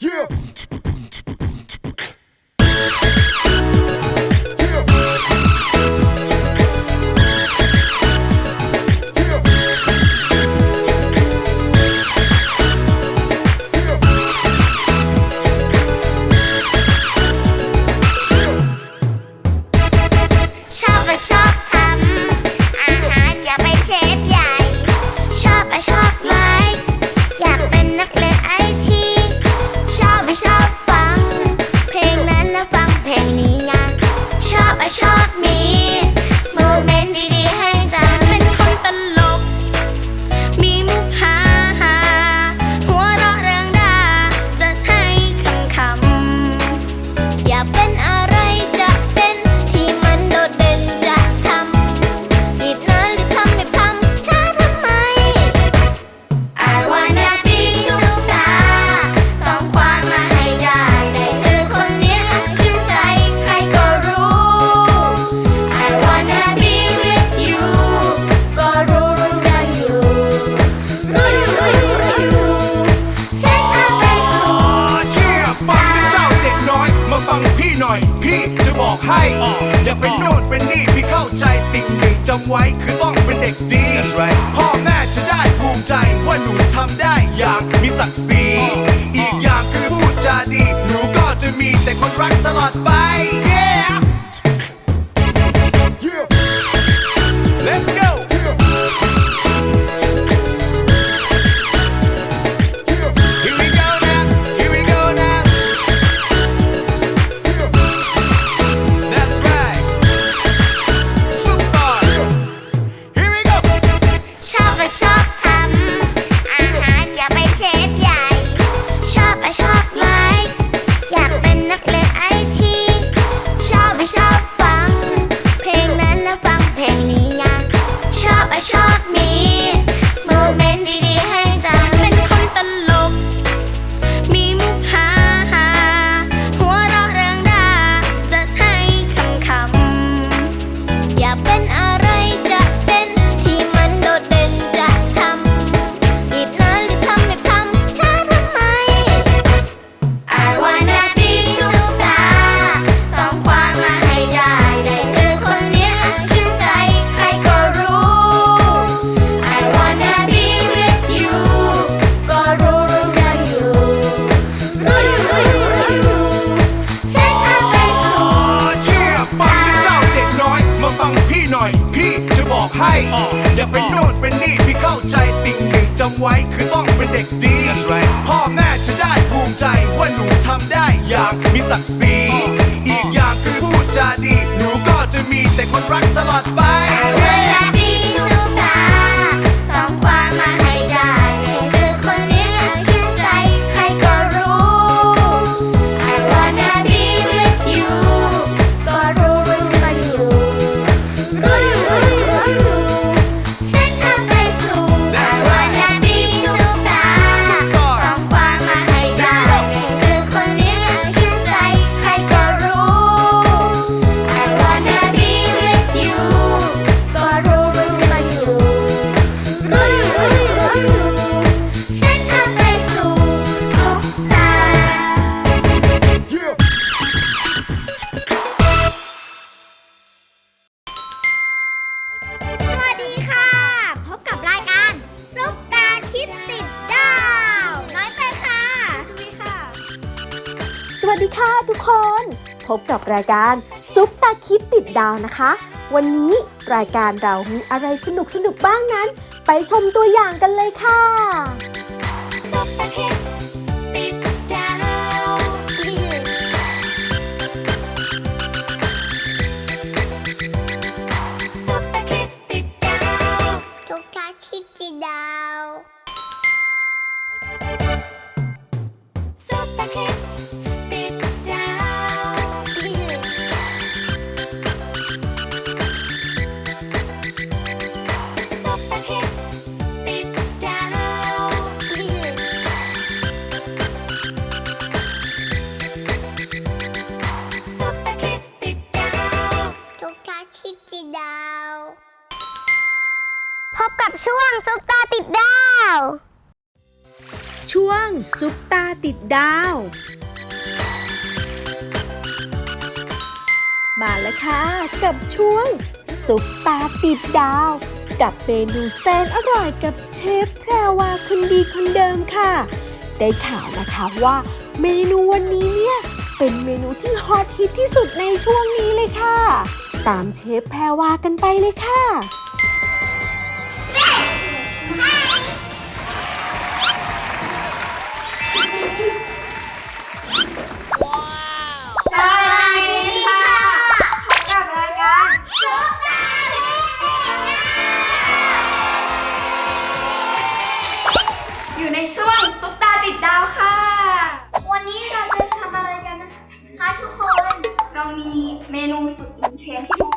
Yeah! Shop, shop. าวนะคะ วันนี้รายการเรามีอะไรสนุกสนุกบ้างนั้น ไปชมตัวอย่างกันเลยค่ะิดติดาว พบกับช่วงซุปตาติดดาว ช่วงซุปตาติดดาว มาแล้วค่ะกับช่วงซุปตาติดดาว กับเมนูแสนอร่อยกับเชฟแพรวาคนดีคนเดิมค่ะ ได้ข่าวนะคะว่าเมนูวันนี้เนี่ยเป็นเมนูที่ฮอตฮิตที่สุดในช่วงนี้เลยค่ะ ตามเชฟแพรวากันไปเลยค่ะ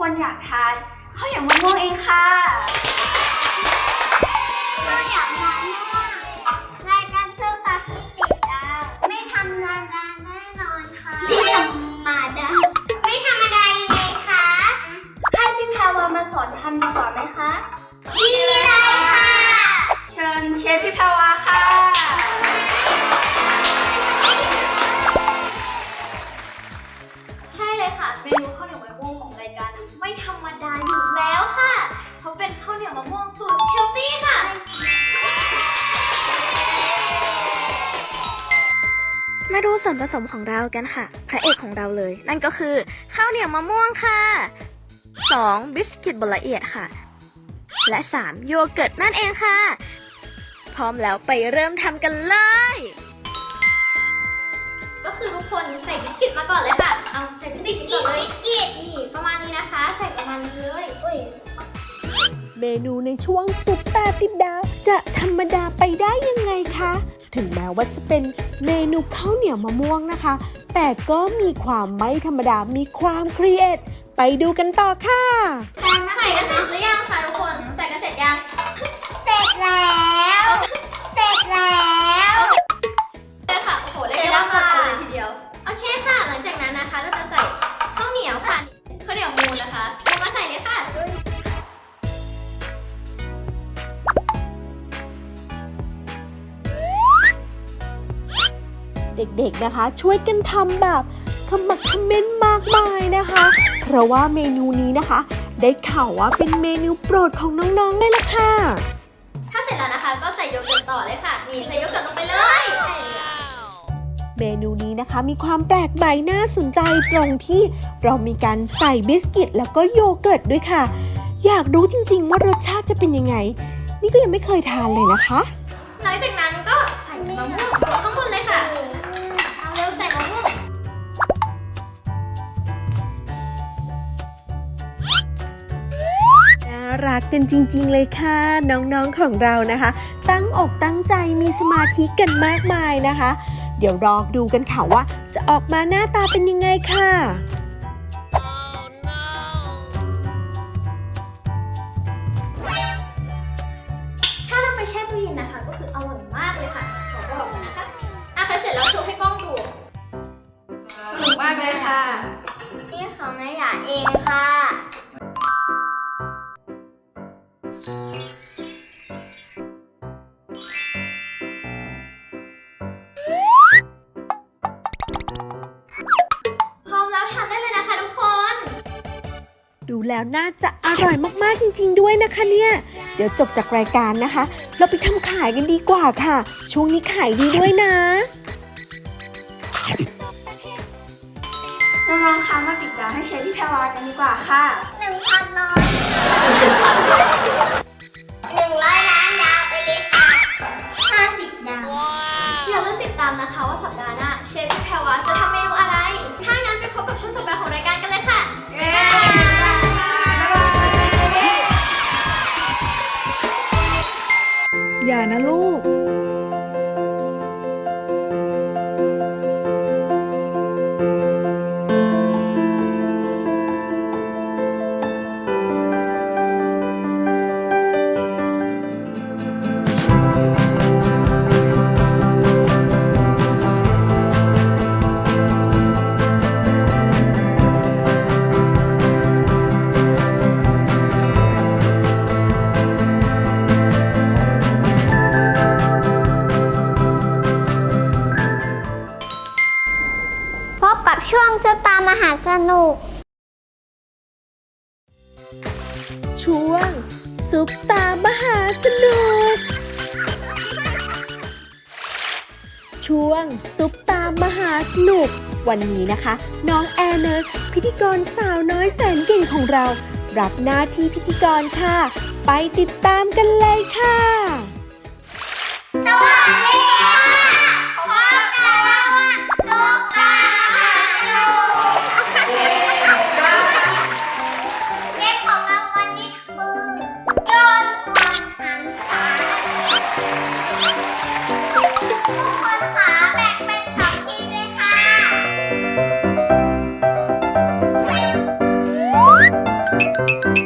คนอยากทานข้าวเหนียวมะม่วงเองค่ะ วนผสมของเรากันค่ะ พระเอกของเราเลย นั่นก็คือข้าวเหนียวมะม่วงค่ะ 2. บิสกิตบดละเอียดค่ะ และ 3. โยเกิร์ตนั่นเองค่ะ พร้อมแล้วไปเริ่มทำกันเลย ก็คือทุกคนใส่บิสกิตมาก่อนเลยค่ะ เอาใส่บิสกิตก่อนเลยกินนี่ประมาณนี้นะคะ ใส่ประมาณนี้เลยอุ้ยเมนูในช่วงซุปตาติดดาว จะธรรมดาไปได้ยังไงคะ ถึงแม้ว่าจะเป็นเมนูข้าวเหนียวมะม่วงนะคะ แต่ก็มีความไม่ธรรมดา มีความครีเอท ไปดูกันต่อค่ะ ใส่กันเสร็จหรือยังคะทุกคน ใส่กันเสร็จยัง ด็กๆนะคะ ช่วยกันทำแบบขมักเขม้นมากมายนะคะ เพราะว่าเมนูนี้นะคะ ได้ข่าวว่าเป็นเมนูโปรดของน้องๆเลยล่ะค่ะ ถ้าเสร็จแล้วนะคะก็ใส่โยเกิร์ตต่อเลยค่ะ นี่ใส่โยเกิร์ตลงไปเลยเมนูนี้นะคะมีความแปลกใหม่น่าสนใจตรงที่เรามีการใส่บิสกิตแล้วก็โยเกิร์ตด้วยค่ะ อยากรู้จริงๆว่ารสชาติจะเป็นยังไง นี่ก็ยังไม่เคยทานเลยนะคะ หลังจากนั้นก็ใส่มะม่วงข้างบนเลยค่ะ รักกันจริง ๆ เลยค่ะ น้องๆของเรานะคะ ตั้งอกตั้งใจมีสมาธิกันมากมายนะคะ เดี๋ยวรอดูกันค่ะว่า จะออกมาหน้าตาเป็นยังไงค่ะถ้าเราไปแช่ตู้เย็นนะคะก็คืออร่อยมากเลยค่ะขอบอกเลยนะคะอะใครเสร็จแล้วโชว์ให้กล้องดูสนุกมากเลยค่ะ แล้วน่าจะอร่อยมากๆจริง ๆ ด้วยนะคะเนี่ย เดี๋ยวจบจากรายการนะคะ เราไปทำขายกันดีกว่าค่ะ ช่วงนี้ขายดีด้วยนะน้องๆคะมาติดดาวให้เชฟพี่แพรวากันดีกว่าค่ะหนึ่งพันร้อยหนึ่งร้อยล้านดาวไปเลยค่ะห้าสิบดาวอย่าลืมติดตามนะคะว่าสัปดาห์หน้าเชฟพี่แพรวาจะทำเมนูอะไร ถ้างั้นไปพบกับช่วงต่อไปของรายการกันเลยค่ะอย่ นุก ช่วง ซุปตามหาสนุก ช่วง ซุปตามหาสนุก วันนี้นะคะ น้องแอนเนอร์พิธีกรสาวน้อยแสนเก่งของเรา รับหน้าที่พิธีกรค่ะ ไปติดตามกันเลยค่ะสวัสดี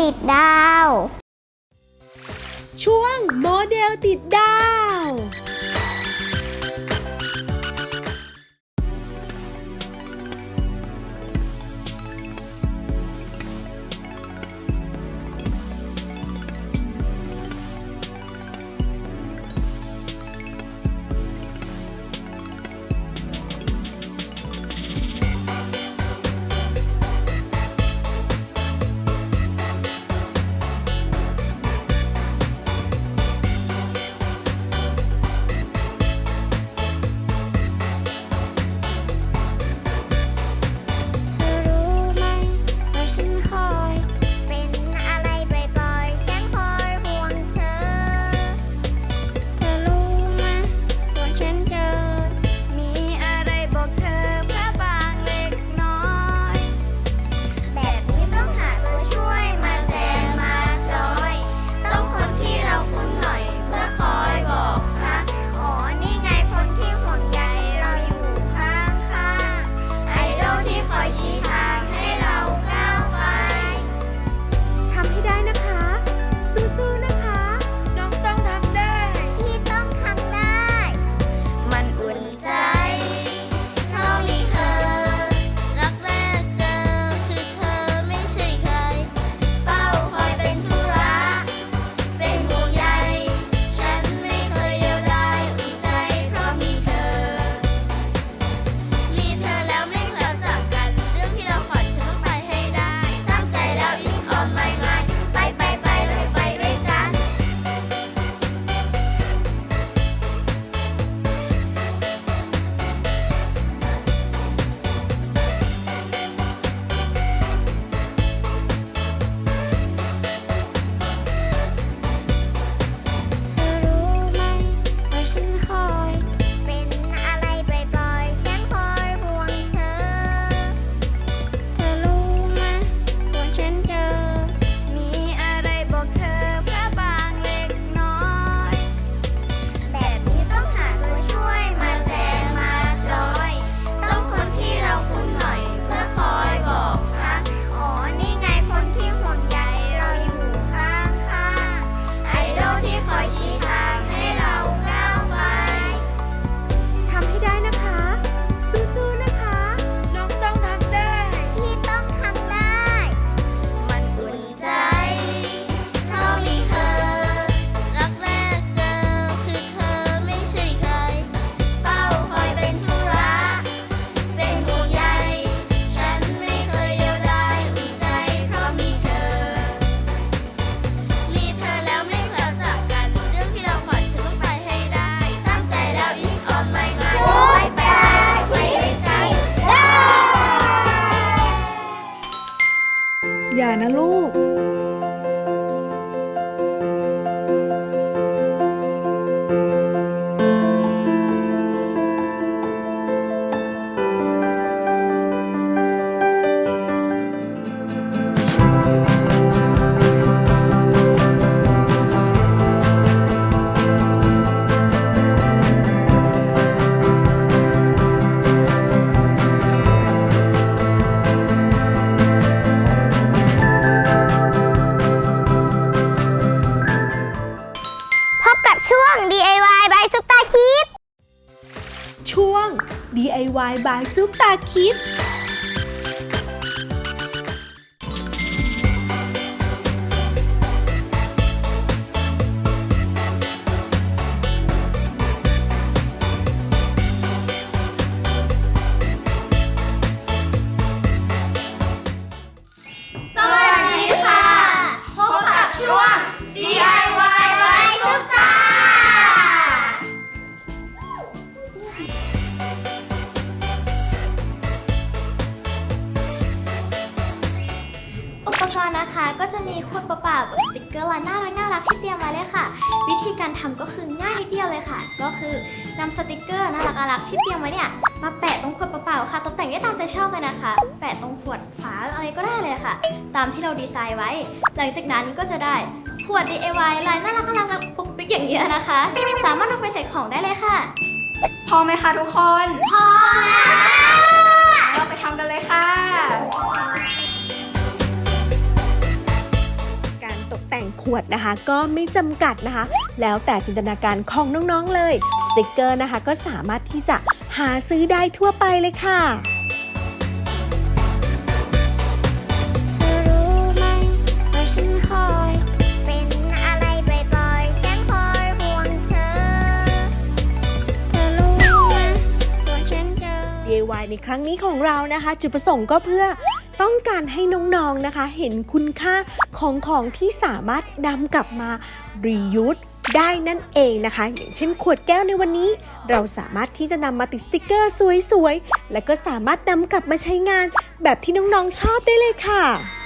ติดดาว ช่วงโมเดลติดดาว DIY by ซุปตาคิด กรณ์นะคะ ก็จะมีขวดเปล่าๆกับสติกเกอร์ลายน่ารักน่ารักที่เตรียมไว้เลยค่ะ วิธีการทำก็คือง่ายนิดเดียวเลยค่ะ ก็คือนำสติกเกอร์น่ารักน่ารักที่เตรียมไว้เนี่ยมาแปะตรงขวดเปล่าๆค่ะ ตกแต่งได้ตามใจชอบเลยนะคะ แปะตรงขวดฝาอะไรก็ได้เลยค่ะ ตามที่เราดีไซน์ไว้ หลังจากนั้นก็จะได้ขวด DIY ลายน่ารักน่ารักปุ๊กปิ๊กอย่างเงี้ยนะคะ สามารถนำไปใส่ของได้เลยค่ะพร้อมไหมคะทุกคนพร้อมแล้วเราไปทำกันเลยค่ะ แต่งขวดนะคะ ก็ไม่จำกัดนะคะ แล้วแต่จินตนาการของน้องๆเลย สติกเกอร์นะคะ ก็สามารถที่จะหาซื้อได้ทั่วไปเลยค่ะเธอรู้ไหมว่าฉันคอยเป็นอะไรบ่อยๆฉันคอยห่วงเธอเธอรู้ไหมว่าฉันเจอ DIY ในครั้งนี้ของเรานะคะ จุดประสงค์ก็เพื่อต้องการให้น้องๆนะคะ เห็นคุณค่า ของของที่สามารถนำกลับมา reuse ได้นั่นเองนะคะ อย่างเช่นขวดแก้วในวันนี้ เราสามารถที่จะนำมาติดสติกเกอร์สวยๆ และก็สามารถนำกลับมาใช้งานแบบที่น้องๆชอบได้เลยค่ะ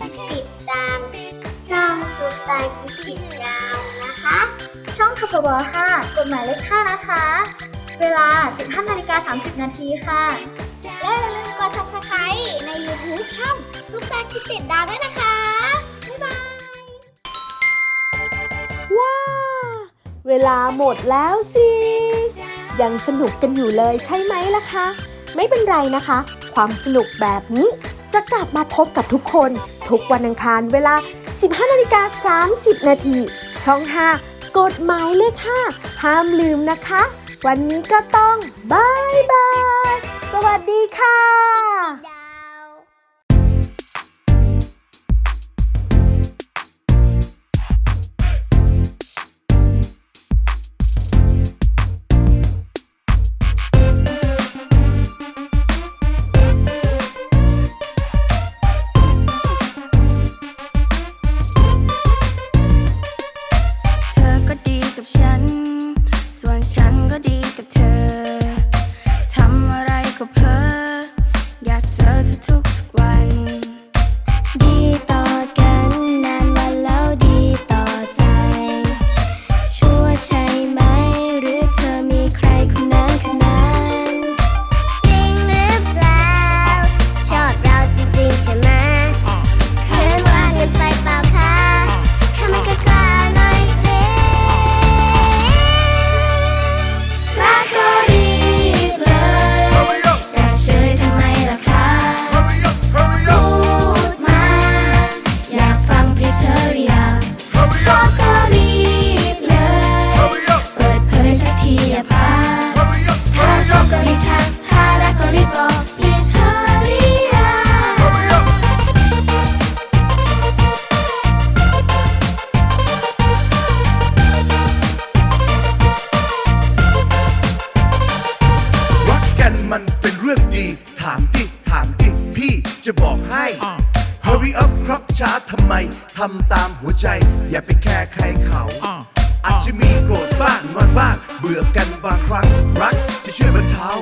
ติดตามช่องซุปตาคิดติดดาวนะคะ ช่องทบว5กฎหมายเลข5นะคะ เวลา 15นาฬิกา30 นาทีค่ะ และอย่าลืมกด subscribe ใน YouTube ช่องซุปตาคิดติดดาวด้วยนะคะ บ๊ายบาย ว้าเวลาหมดแล้วสิ ยังสนุกกันอยู่เลยใช่ไหมล่ะคะ ไม่เป็นไรนะคะ ความสนุกแบบนี้ จะกลับมาพบกับทุกคน ทุกวันอังคารเวลา 15นาฬิกา30 นาที ช่อง 5 กฎหมายเลข 5 ห้ามลืมนะคะ วันนี้ก็ต้องบายบาย สวัสดีค่ะ ครับช้าทำไมทำตามหัวใจ อย่าไปแคร์ใครเขา อาจจะมีโกรธบ้างงอนบ้าง เบื่อกันบางครั้ง รักจะช่วยบรรเทา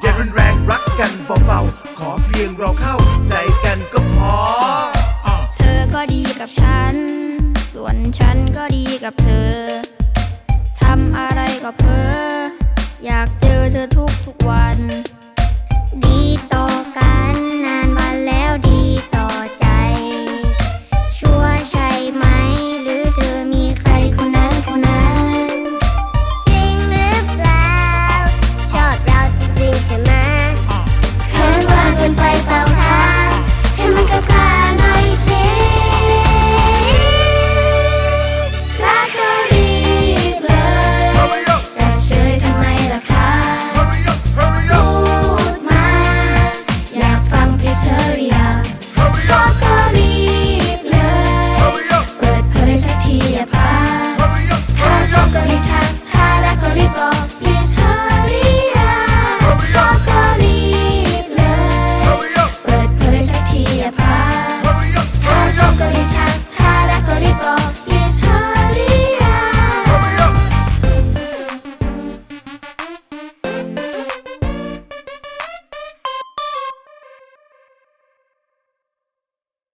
อย่ารุนแรงรักกันเบาๆขอเพียงเราเข้าใจกันก็พอ เธอก็ดีกับฉัน ส่วนฉันก็ดีกับเธอทำอะไรก็เพ้ออยากเจอเธอทุกๆวัน ดีต่อกัน